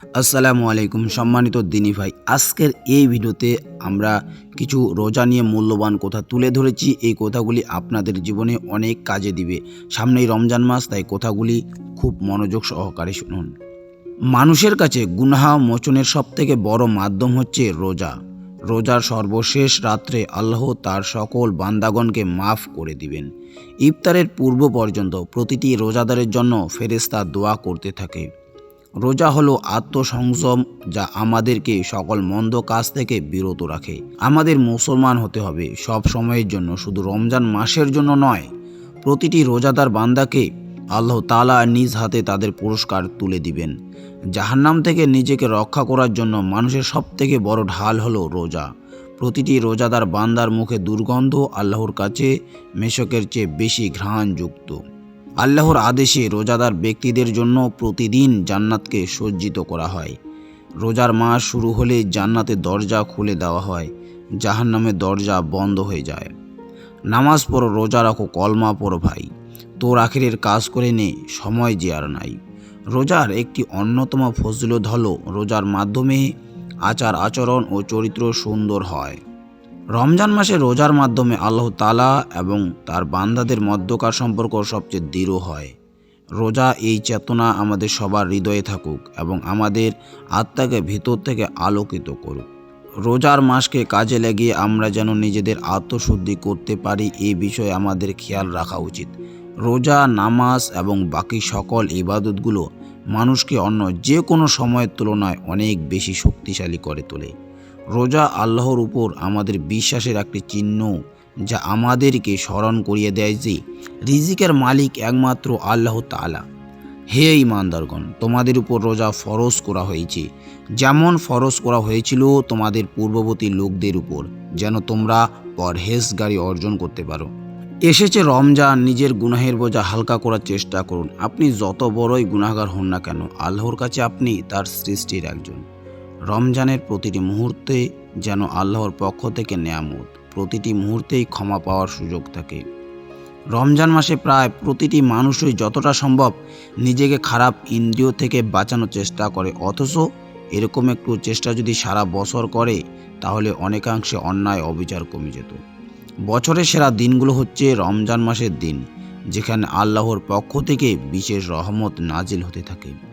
আসসালামু আলাইকুম সম্মানিত দিনী ভাই। আজকের এই ভিডিওতে আমরা কিছু রোজা নিয়ে মূল্যবান কথা তুলে ধরেছি। এই কথাগুলি আপনাদের জীবনে অনেক কাজে দিবে। সামনেই রমজান মাস, তাই কথাগুলি খুব মনোযোগ সহকারে শুনুন। মানুষের কাছে গুনাহা মোচনের সবথেকে বড় মাধ্যম হচ্ছে রোজা। রোজার সর্বশেষ রাত্রে আল্লাহ তার সকল বান্দাগণকে মাফ করে দিবেন। ইফতারের পূর্ব পর্যন্ত প্রতিটি রোজাদারের জন্য ফেরেস্তা দোয়া করতে থাকে। রোজা হলো আত্মসংযম যা আমাদেরকে সকল মন্দ কাজ থেকে বিরত রাখে। আমাদের মুসলমান হতে হবে সব সময়ের জন্য, শুধু রমজান মাসের জন্য নয়। প্রতিটি রোজাদার বান্দাকে আল্লাহ তালা নিজ হাতে তাদের পুরস্কার তুলে দিবেন। জাহান্নাম থেকে নিজেকে রক্ষা করার জন্য মানুষের সবথেকে বড় ঢাল হলো রোজা। প্রতিটি রোজাদার বান্দার মুখে দুর্গন্ধ আল্লাহর কাছে, মেশকের চেয়ে বেশি ঘ্রাণযুক্ত। আল্লাহর আদেশে রোজাদার ব্যক্তিদের জন্য প্রতিদিন জান্নাতকে সজ্জিত করা হয়। রোজার মাস শুরু হলে জান্নাতের দরজা খুলে দেওয়া হয়, জাহান্নামের দরজা বন্ধ হয়ে যায়। নামাজ পড়ো, রোজা রাখো, কলমা পড়ো ভাই। তোর আখিরের কাজ করে নে, সময় যে আর নাই। রোজার একটি অন্যতম ফজলত হলো, রোজার মাধ্যমে আচার আচরণ ও চরিত্র সুন্দর হয়। রমজান মাসে রোজার মাধ্যমে আল্লাহ তালা এবং তার বান্দাদের মধ্যকার সম্পর্ক সবচেয়ে দৃঢ় হয়। রোজা এই চেতনা আমাদের সবার হৃদয়ে থাকুক এবং আমাদের আত্মাকে ভিতর থেকে আলোকিত করুক। রোজার মাসকে কাজে লাগিয়ে আমরা যেন নিজেদের আত্মশুদ্ধি করতে পারি এই বিষয়ে আমাদের খেয়াল রাখা উচিত। রোজা, নামাজ এবং বাকি সকল ইবাদতগুলো মানুষকে অন্য যে কোনো সময়ের তুলনায় অনেক বেশি শক্তিশালী করে তোলে। রোজা আল্লাহর উপর আমাদের বিশ্বাসের একটি চিহ্ন যা আমাদেরকে স্মরণ করিয়ে দেয় যে রিজিকের মালিক একমাত্র আল্লাহ তাআলা। হে ইমানদারগণ তোমাদের উপর রোজা ফরজ করা হয়েছে। যেমন ফরজ করা হয়েছিল তোমাদের পূর্ববর্তী লোকদের উপর, যেন তোমরা পরহেজগারি অর্জন করতে পারো। এসেছে রমজান, নিজের গুনাহের বোঝা হালকা করার চেষ্টা করুন। আপনি যত বড়ই গুনাহগার হন না কেন, আল্লাহর কাছে আপনি তার সৃষ্টির একজন। রমজানের প্রতিটি মুহূর্তে যেন আল্লাহর পক্ষ থেকে নেয়ামত, প্রতিটি মুহূর্তেই ক্ষমা পাওয়ার সুযোগ থাকে। রমজান মাসে প্রায় প্রতিটি মানুষই যতটা সম্ভব নিজেকে খারাপ ইন্দ্রিয় থেকে বাঁচানোর চেষ্টা করে, অথচ এরকম একটু চেষ্টা যদি সারা বছর করে, তাহলে অনেকাংশে অন্যায় অবিচার কমে যেত। বছরের সেরা দিনগুলো হচ্ছে রমজান মাসের দিন, যেখানে আল্লাহর পক্ষ থেকে বিশেষ রহমত নাজিল হতে থাকে।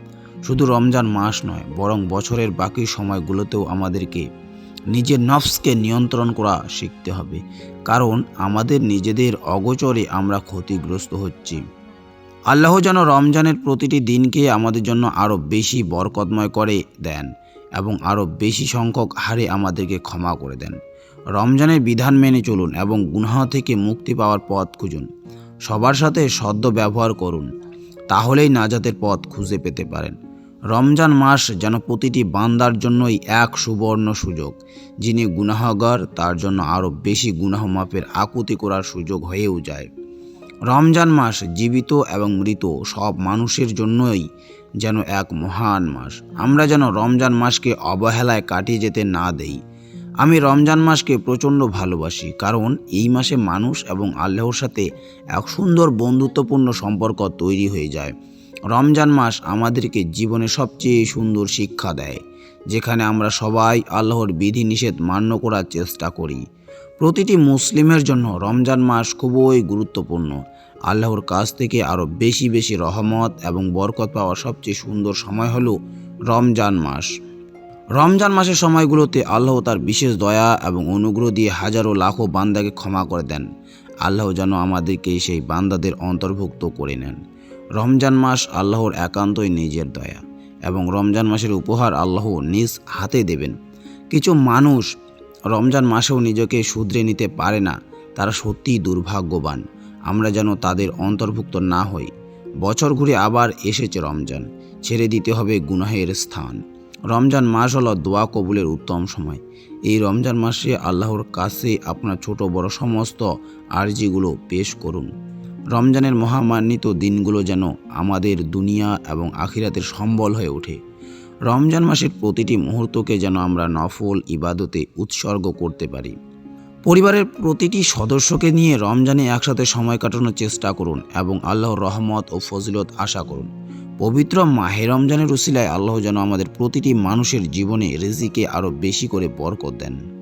শুধু রমজান মাস নয়, বরং বছরের বাকি সময়গুলোতেও আমাদেরকে নিজের নফসকে নিয়ন্ত্রণ করা শিখতে হবে। কারণ আমাদের নিজেদের অগোচরে আমরা ক্ষতিগ্রস্ত হচ্ছি। আল্লাহ যেন রমজানের প্রতিটি দিনকে আমাদের জন্য আরও বেশি বরকতময় করে দেন এবং আরও বেশি সংখ্যক হারে আমাদেরকে ক্ষমা করে দেন। রমজানের বিধান মেনে চলুন এবং গুনাহ থেকে মুক্তি পাওয়ার পথ খুঁজুন। সবার সাথে সদ্য ব্যবহার করুন, তাহলেই নাজাতের পথ খুঁজে পেতে পারেন। রমজান মাস যেন প্রতিটি বান্দার জন্যই এক সুবর্ণ সুযোগ, যিনি গুনাহগার, তার জন্য আরও বেশি গুনাহ মাপের আকুতি করার সুযোগ হয়েও যায়। রমজান মাস জীবিত এবং মৃত সব মানুষের জন্যই যেন এক মহান মাস। আমরা যেন রমজান মাসকে অবহেলায় কাটিয়ে যেতে না দেই। আমি রমজান মাসকে প্রচণ্ড ভালোবাসি, কারণ এই মাসে মানুষ এবং আল্লাহর সাথে এক সুন্দর বন্ধুত্বপূর্ণ সম্পর্ক তৈরি হয়ে যায়। রমজান মাস আমাদেরকে জীবনে সবচেয়ে সুন্দর শিক্ষা দেয়, যেখানে আমরা সবাই আল্লাহর বিধিনিষেধ মান্য করার চেষ্টা করি। প্রতিটি মুসলিমের জন্য রমজান মাস খুবই গুরুত্বপূর্ণ। আল্লাহর কাছ থেকে আরও বেশি বেশি রহমত এবং বরকত পাওয়ার সবচেয়ে সুন্দর সময় হলো রমজান মাস। রমজান মাসের সময়গুলোতে আল্লাহ তার বিশেষ দয়া এবং অনুগ্রহ দিয়ে হাজারো লাখো বান্দাকে ক্ষমা করে দেন। আল্লাহ যেন আমাদেরকে সেই বান্দাদের অন্তর্ভুক্ত করে নেন। রমজান মাস আল্লাহর একান্তই নিজের দয়া এবং রমজান মাসের উপহার আল্লাহ নিজ হাতে দেবেন। কিছু মানুষ রমজান মাসেও নিজেকে শুধরে নিতে পারে না, তারা সত্যিই দুর্ভাগ্যবান। আমরা যেন তাদের অন্তর্ভুক্ত না হই। বছর ঘুরে আবার এসেছে রমজান, ছেড়ে দিতে হবে গুনাহের স্থান। রমজান মাস হলো দোয়া কবুলের উত্তম সময়। এই রমজান মাসে আল্লাহর কাছে আপনার ছোট বড় সমস্ত আর্জিগুলো পেশ করুন। রমজানের মহামান্বিত দিনগুলো যেন আমাদের দুনিয়া এবং আখিরাতের সম্বল হয়ে ওঠে। রমজান মাসের প্রতিটি মুহূর্তকে যেন আমরা নফল ইবাদতে উৎসর্গ করতে পারি। পরিবারের প্রতিটি সদস্যকে নিয়ে রমজানে একসাথে সময় কাটানোর চেষ্টা করুন এবং আল্লাহর রহমত ও ফজিলত আশা করুন। পবিত্র মাহে রমজানের উসিলায় আল্লাহ যেন আমাদের প্রতিটি মানুষের জীবনে রেজিকে আরও বেশি করে বরকত দেন।